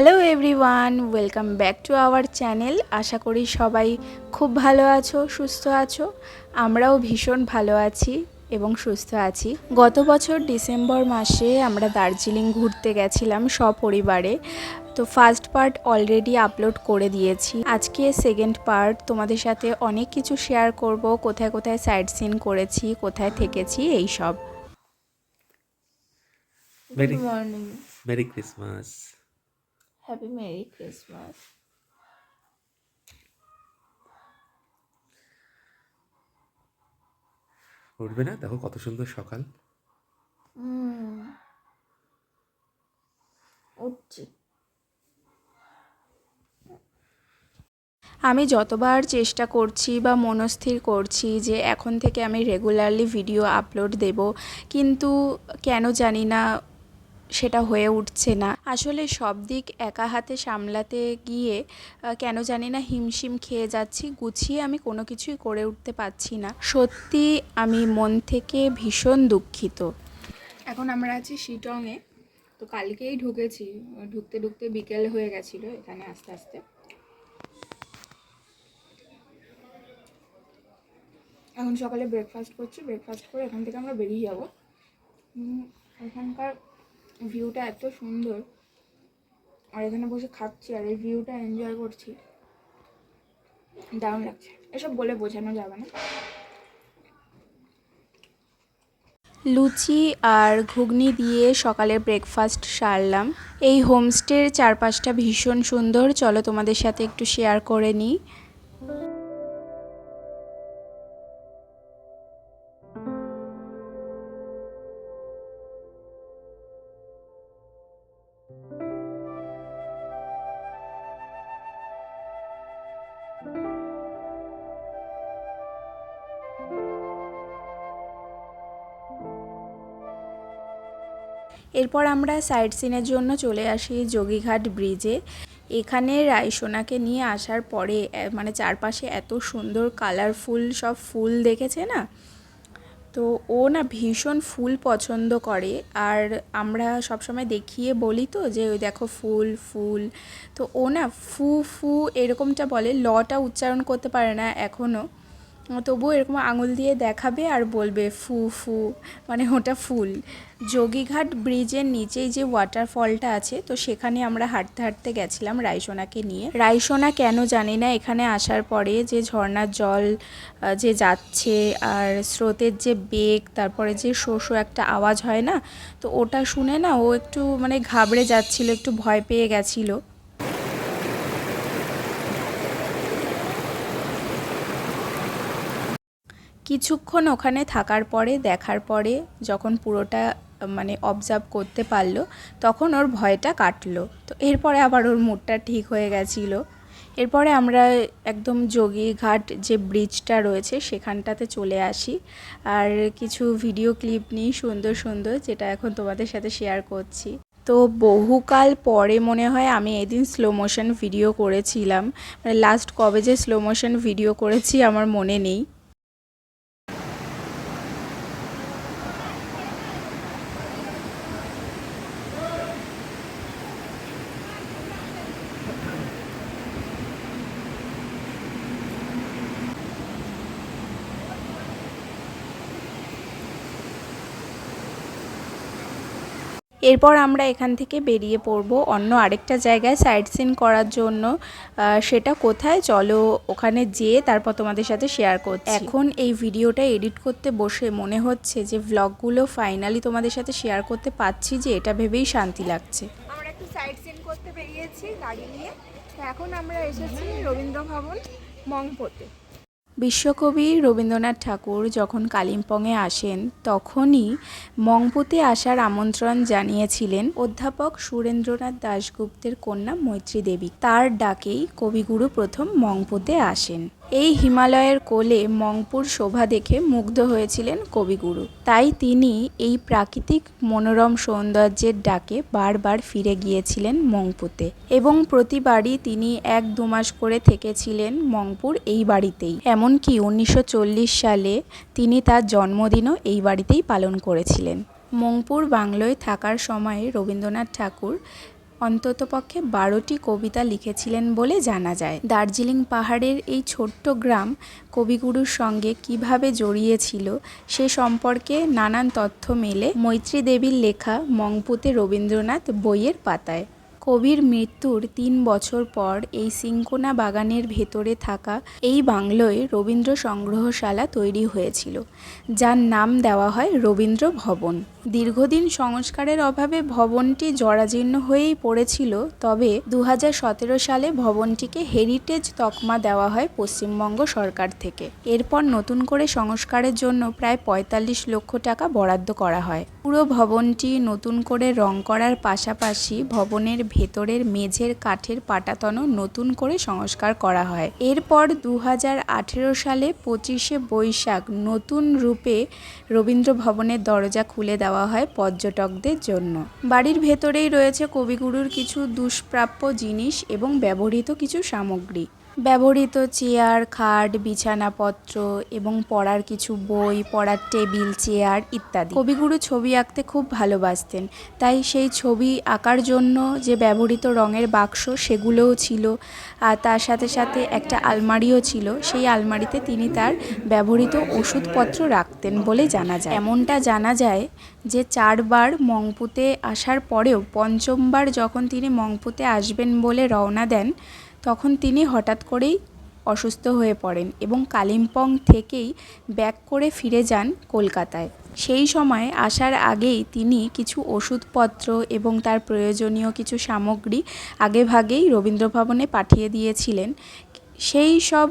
Hello everyone welcome back to our channel আশা করি সবাই খুব ভালো আছো সুস্থ আছো। আমরাও ভীষণ ভালো আছি এবং সুস্থ আছি। গত বছর ডিসেম্বর মাসে আমরা দার্জিলিং ঘুরতে গেছিলাম সপরিবারে। তো ফার্স্ট পার্ট অলরেডি আপলোড করে দিয়েছি। আজকে সেকেন্ড পার্ট তোমাদের সাথে অনেক কিছু শেয়ার করব কোথায় কোথায় সাইড সিন করেছি কোথায় থেকেছি এই সব। Very, Good morning. Merry Happy Merry Christmas. উঠবে না? দেখো কত সুন্দর সকাল। উঠছি। আমি যতবার চেষ্টা করছি বা মনস্থির করছি যে এখন থেকে আমি রেগুলারলি ভিডিও আপলোড দেব কিন্তু কেন জানি না সেটা হয়ে উঠছে না। আসলে সব দিক একা হাতে সামলাতে গিয়ে কেন জানি না হিমশিম খেয়ে যাচ্ছি, গুছিয়ে আমি কোনো কিছুই করে উঠতে পারছি না। সত্যি আমি মন থেকে ভীষণ দুঃখিত। এখন আমরা আছি শিটংয়ে। তো কালকেই ঢুকেছি, ঢুকতে ঢুকতে বিকেল হয়ে গেছিল এখানে আস্তে আস্তে। এখন সকালে ব্রেকফাস্ট করছি ব্রেকফাস্ট করে এখান থেকে আমরা বেরিয়ে যাব। এখানকার ভিউটা এত সুন্দর। আর এখানে বসে খাচ্ছি আর এই ভিউটা এনজয় করছি। দারুণ লাগছে। এসব বলে বোঝানো যাবে না। লুচি আর ঘুগনি দিয়ে সকালের ব্রেকফাস্ট সারলাম। এই হোমস্টের চারপাশটা ভীষণ সুন্দর। চলো তোমাদের সাথে একটু শেয়ার করে নিই। এরপর আমরা সাইড সিনের জন্য চলে আসি যোগীঘাট ব্রিজে। এখানে রায়সোনাকে নিয়ে আসার পরে মানে চারপাশে এত সুন্দর কালারফুল সব ফুল দেখেছে না? তো ও না ভীষণ ফুল পছন্দ করে। আর আমরা সবসময় দেখিয়ে বলি তো যে, ওই দেখো ফুল ফুল। তো ও না ফু ফু এরকমটা বলে, লটা উচ্চারণ করতে পারে না এখনও তবুও এরকম আঙুল দিয়ে দেখাবে আর বলবে ফু ফু মানে ওটা ফুল। যোগীঘাট ব্রিজের নিচেই যে ওয়াটারফলটা আছে, তো সেখানে আমরা হাঁটতে হাঁটতে গেছিলাম রাইসোনাকে নিয়ে। রাইসোনা কেন জানি না, এখানে আসার পরে যে ঝর্ণার জল যে যাচ্ছে আর স্রোতের যে বেগ, তারপরে যে শো শো একটা আওয়াজ হয় না, তো ওটা শুনে না ও একটু মানে ঘাবড়ে যাচ্ছিল, একটু ভয় পেয়ে গেছিল। কিছুক্ষণ ওখানে থাকার পরে, দেখার পরে, যখন পুরোটা মানে অবজার্ভ করতে পারল, তখন ওর ভয়টা কাটলো। তো এরপরে আবার ওর মুডটা ঠিক হয়ে গেছিল। এরপরে আমরা একদম যোগীঘাট যে ব্রিজটা রয়েছে, সেখানটাতে চলে আসি। আর কিছু ভিডিও ক্লিপ নিই সুন্দর সুন্দর, যেটা এখন তোমাদের সাথে শেয়ার করছি। তো বহুকাল পরে মনে হয় আমি এদিন স্লো মোশন ভিডিও করেছিলাম। মানে লাস্ট কবে যে স্লো মোশন ভিডিও করেছি আমার মনে নেই। এরপর আমরা এখান থেকে বেরিয়ে পড়ব অন্য আরেকটা জায়গায় সাইড সিন করার জন্য। সেটা কোথায়? চলো ওখানে যেয়ে তারপর তোমাদের সাথে শেয়ার করছি। এখন এই ভিডিওটা এডিট করতে বসে মনে হচ্ছে যে ভ্লগগুলো ফাইনালি তোমাদের সাথে শেয়ার করতে পারছি যে এটা ভেবেই শান্তি লাগছে। আমরা একটু সাইড সিন করতে বেরিয়েছি গাড়ি নিয়ে। এখন আমরা এসেছি রবীন্দ্র ভবন মংপোতে। বিশ্বকবি রবীন্দ্রনাথ ঠাকুর যখন কালিম্পংয়ে আসেন, তখনই মংপুতে আসার আমন্ত্রণ জানিয়েছিলেন অধ্যাপক সুরেন্দ্রনাথ দাশগুপ্তের কন্যা মৈত্রী দেবী। তার ডাকেই কবিগুরু প্রথম মংপুতে আসেন। এই হিমালয়ের কোলে মংপুর শোভা দেখে মুগ্ধ হয়েছিলেন কবিগুরু। তাই তিনি এই প্রাকৃতিক মনোরম সৌন্দর্যের ডাকে বারবার ফিরে গিয়েছিলেন মংপুতে এবং প্রতিবারই তিনি এক দু মাস করে থেকেছিলেন মংপুর এই বাড়িতেই। এমনকি উনিশশো চল্লিশ সালে তিনি তার জন্মদিনও এই বাড়িতেই পালন করেছিলেন। মংপুর বাংলোয় থাকার সময় রবীন্দ্রনাথ ঠাকুর অন্ততপক্ষে বারোটি কবিতা লিখেছিলেন বলে জানা যায়। দার্জিলিং পাহাড়ের এই ছোট্ট গ্রাম কবিগুরুর সঙ্গে কীভাবে জড়িয়েছিল সে সম্পর্কে নানান তথ্য মেলে মৈত্রী দেবীর লেখা মংপুতে রবীন্দ্রনাথ বইয়ের পাতায়। কবির মৃত্যুর তিন বছর পর এই সিংকোনা বাগানের ভেতরে থাকা এই বাংলোয় রবীন্দ্র সংগ্রহশালা তৈরি হয়েছিল, যার নাম দেওয়া হয় রবীন্দ্র ভবন। দীর্ঘদিন সংস্কারের অভাবে ভবনটি জরাজীর্ণ হয়েই পড়েছিল, তবে দু হাজার সতেরো সালে ভবনটিকে হেরিটেজ তকমা দেওয়া হয় পশ্চিমবঙ্গ সরকার থেকে। এরপর নতুন করে সংস্কারের জন্য প্রায় পঁয়তাল্লিশ লক্ষ টাকা বরাদ্দ করা হয়। পুরো ভবনটি নতুন করে রং করার পাশাপাশি ভবনের ভেতরের মেঝের কাঠের পাটাতনও নতুন করে সংস্কার করা হয়। এরপর দু হাজার আঠেরো সালে পঁচিশে বৈশাখ নতুন রূপে রবীন্দ্র ভবনের দরজা খুলে দেওয়া হয় পর্যটকদের জন্য। বাড়ির ভেতরেই রয়েছে কবিগুরুর কিছু দুষ্প্রাপ্য জিনিস এবং ব্যবহৃত কিছু সামগ্রী। ব্যবহৃত চেয়ার, খাট, বিছানাপত্র এবং পড়ার কিছু বই, পড়ার টেবিল, চেয়ার ইত্যাদি। কবিগুরু ছবি আঁকতে খুব ভালোবাসতেন, তাই সেই ছবি আঁকার জন্য যে ব্যবহৃত রঙের বাক্স সেগুলোও ছিল, আর তার সাথে সাথে একটা আলমারিও ছিল, সেই আলমারিতে তিনি তার ব্যবহৃত ওষুধপত্র রাখতেন বলে জানা যায়। এমনটা জানা যায় যে চারবার মংপুতে আসার পরেও পঞ্চমবার যখন তিনি মংপুতে আসবেন বলে রওনা দেন তখন তিনি হঠাৎ করেই অসুস্থ হয়ে পড়েন এবং কালিম্পং থেকেই ব্যাক করে ফিরে যান কলকাতায়। সেই সময় আসার আগেই তিনি কিছু ওষুধপত্র এবং তার প্রয়োজনীয় কিছু সামগ্রী আগেভাগেই রবীন্দ্রভবনে পাঠিয়ে দিয়েছিলেন। সেই সব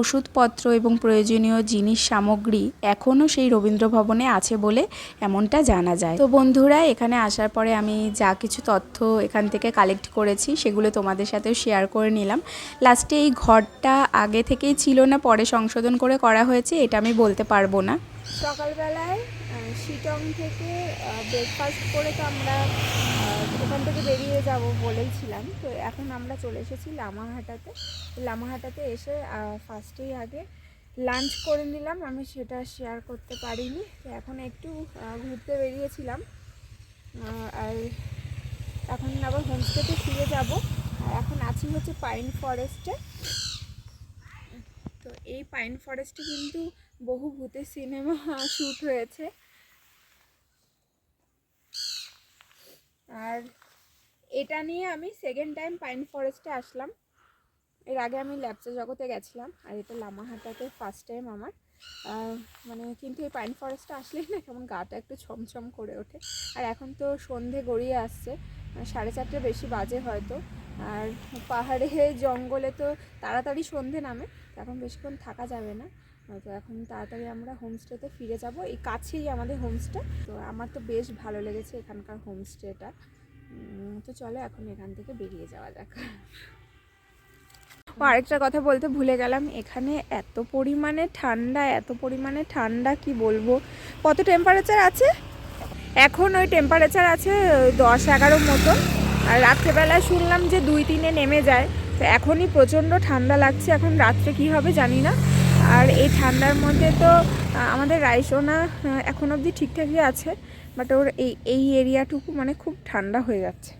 ওষুধপত্র এবং প্রয়োজনীয় জিনিস সামগ্রী এখনও সেই রবীন্দ্র ভবনে আছে বলে এমনটা জানা যায়। তো বন্ধুরা, এখানে আসার পরে আমি যা কিছু তথ্য এখান থেকে কালেক্ট করেছি সেগুলো তোমাদের সাথেও শেয়ার করে নিলাম। লাস্টে এই ঘরটা আগে থেকেই ছিল না, পরে সংশোধন করে করা হয়েছে, এটা আমি বলতে পারব না। সকালবেলায় শিটং থেকে ব্রেকফাস্ট করে তো আমরা ওখান থেকে বেরিয়ে যাব বলেইছিলাম তো এখন আমরা চলে এসেছি লামাহাটাতে। লামাহাটাতে এসে ফার্স্টেই আগে লাঞ্চ করে নিলাম। আমি সেটা শেয়ার করতে পারিনি। এখন একটু ঘুরতে বেরিয়েছিলাম। আর এখন আবার হোমস্টেতে ফিরে যাব। আর এখন আছি হচ্ছে পাইন ফরেস্টে তো এই পাইন ফরেস্টে কিন্তু বহু ভূতের সিনেমা শ্যুট হয়েছে। আর এটা নিয়ে আমি সেকেন্ড টাইম পাইন ফরেস্টে আসলাম। এর আগে আমি ল্যাপচা জগতে গেছিলাম, আর এটা লামাহাটাতে ফার্স্ট টাইম আমার। মানে কিন্তু এই পাইন ফরেস্টে আসলেই না কেমন গাটা একটু ছমছম করে ওঠে। আর এখন তো সন্ধে গড়িয়ে আসছে সাড়ে চারটে বেশি বাজে হয়তো। আর পাহাড়ে, জঙ্গলে তো তাড়াতাড়ি সন্ধে নামে এখন বেশিক্ষণ থাকা যাবে না। তো এখন তাড়াতাড়ি আমরা হোমস্টেতে ফিরে যাব। এই কাছেই আমাদের হোমস্টে তো আমার তো বেশ ভালো লেগেছে এখানকার হোমস্টেটা তো চলো এখন এখান থেকে বেরিয়ে যাওয়া যাক। আরেকটা কথা বলতে ভুলে গেলাম, এখানে এত পরিমাণে ঠান্ডা, এত পরিমাণে ঠান্ডা, কি বলব? কত টেম্পারেচার আছে? এখন ওই টেম্পারেচার আছে দশ এগারো মতো আর রাত্রেবেলা শুনলাম যে দুই তিনে নেমে যায়। তো এখনই প্রচণ্ড ঠান্ডা লাগছে। এখন রাত্রে কি হবে জানি না। আর এই ঠান্ডার মধ্যে তো আমাদের রাইসোনা এখন অবধি ঠিকঠাকই আছে বাট ওর এই এই এরিয়াটুকু মানে খুব ঠান্ডা হয়ে যাচ্ছে।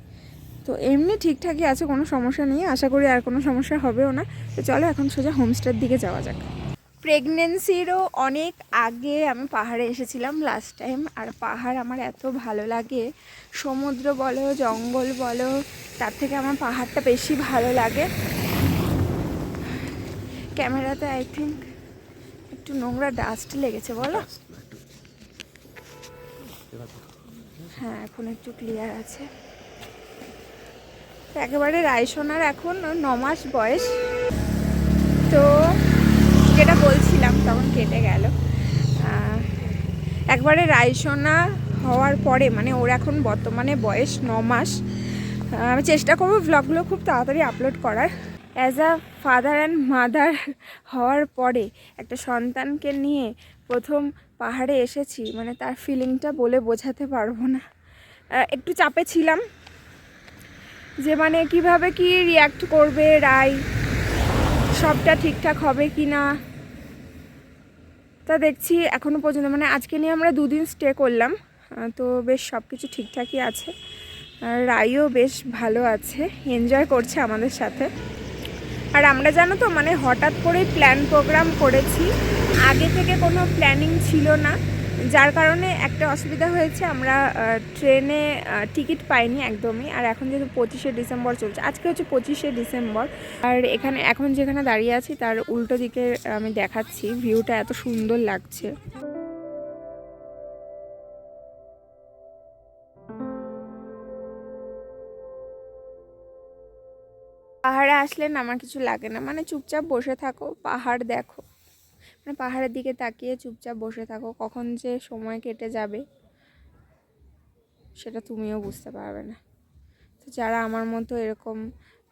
তো এমনি ঠিকঠাকই আছে, কোনো সমস্যা নেই, আশা করি আর কোনো সমস্যা হবেও না। তো চলো এখন সোজা হোমস্টের দিকে যাওয়া যাক। প্রেগনেন্সিরও অনেক আগে আমি পাহাড়ে এসেছিলাম লাস্ট টাইম আর পাহাড় আমার এত ভালো লাগে। সমুদ্র বলো, জঙ্গল বলো, তার থেকে আমার পাহাড়টা বেশি ভালো লাগে। ক্যামেরাতে আই থিঙ্ক একটু নোংরা ডাস্ট লেগেছে বলো? হ্যাঁ এখন একটু ক্লিয়ার আছে। তো একেবারে রায়সোনার এখন ন মাস বয়স। তো যেটা বলছিলাম তখন কেটে গেল। একবারে রায়সোনা হওয়ার পরে মানে ওর এখন বর্তমানে বয়স ন মাস। আমি চেষ্টা করব ভ্লগগুলো খুব তাড়াতাড়ি আপলোড করার। As a father and mother হওয়ার পরে একটা সন্তানকে নিয়ে প্রথম পাহাড়ে এসেছি। মানে তার ফিলিংটা বলে বোঝাতে পারব না। একটু চাপে ছিলাম। যে মানে কীভাবে কি রিয়াক্ট করবে, রাই? সবটা ঠিকঠাক হবে কি না? তা দেখছি এখনও পর্যন্ত। মানে আজকে নিয়ে আমরা দুদিন স্টে করলাম। তো বেশ সব কিছু ঠিকঠাকই আছে। রাইও বেশ ভালো আছে। এনজয় করছে আমাদের সাথে। আর আমরা জানো তো মানে হঠাৎ করেই প্ল্যান প্রোগ্রাম করেছি। আগে থেকে কোনো প্ল্যানিং ছিল না। যার কারণে একটা অসুবিধা হয়েছে, আমরা ট্রেনে টিকিট পাইনি একদমই। আর এখন যেহেতু পঁচিশে ডিসেম্বর চলছে, আজকে হচ্ছে পঁচিশে ডিসেম্বর। আর এখানে, এখন যেখানে দাঁড়িয়ে আছি, তার উল্টো দিকে আমি দেখাচ্ছি ভিউটা এত সুন্দর লাগছে। পাহাড়ে আসলে না আমার কিছু লাগে না। মানে চুপচাপ বসে থাকো পাহাড় দেখো। মানে পাহাড়ের দিকে তাকিয়ে চুপচাপ বসে থাকো কখন যে সময় কেটে যাবে সেটা তুমিও বুঝতে পারবে না। তো যারা আমার মতো এরকম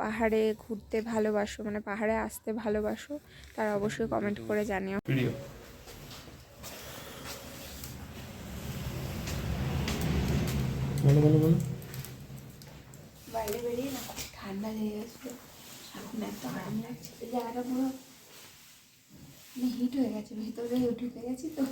পাহাড়ে ঘুরতে ভালোবাসো মানে পাহাড়ে আসতে ভালোবাসো তারা অবশ্যই কমেন্ট করে জানিও। বলো বলো বলো। বাইরে বেরিয়ে না ঠান্ডা লেগে গেছিল। আরাম লাগছে এই জায়গাটা পুরো হিট হয়ে গেছে ভেতরে ঢুকে গেছি তো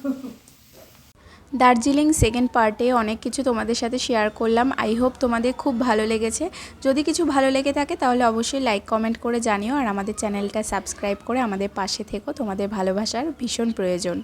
দার্জিলিং সেকেন্ড পার্টে অনেক কিছু তোমাদের সাথে শেয়ার করলাম। আই হোপ তোমাদের খুব ভালো লেগেছে। যদি কিছু ভালো লেগে থাকে, তাহলে অবশ্যই লাইক কমেন্ট করে জানিও। আর আমাদের চ্যানেলটা সাবস্ক্রাইব করে আমাদের পাশে থেকো। তোমাদের ভালোবাসার ভীষণ প্রয়োজন।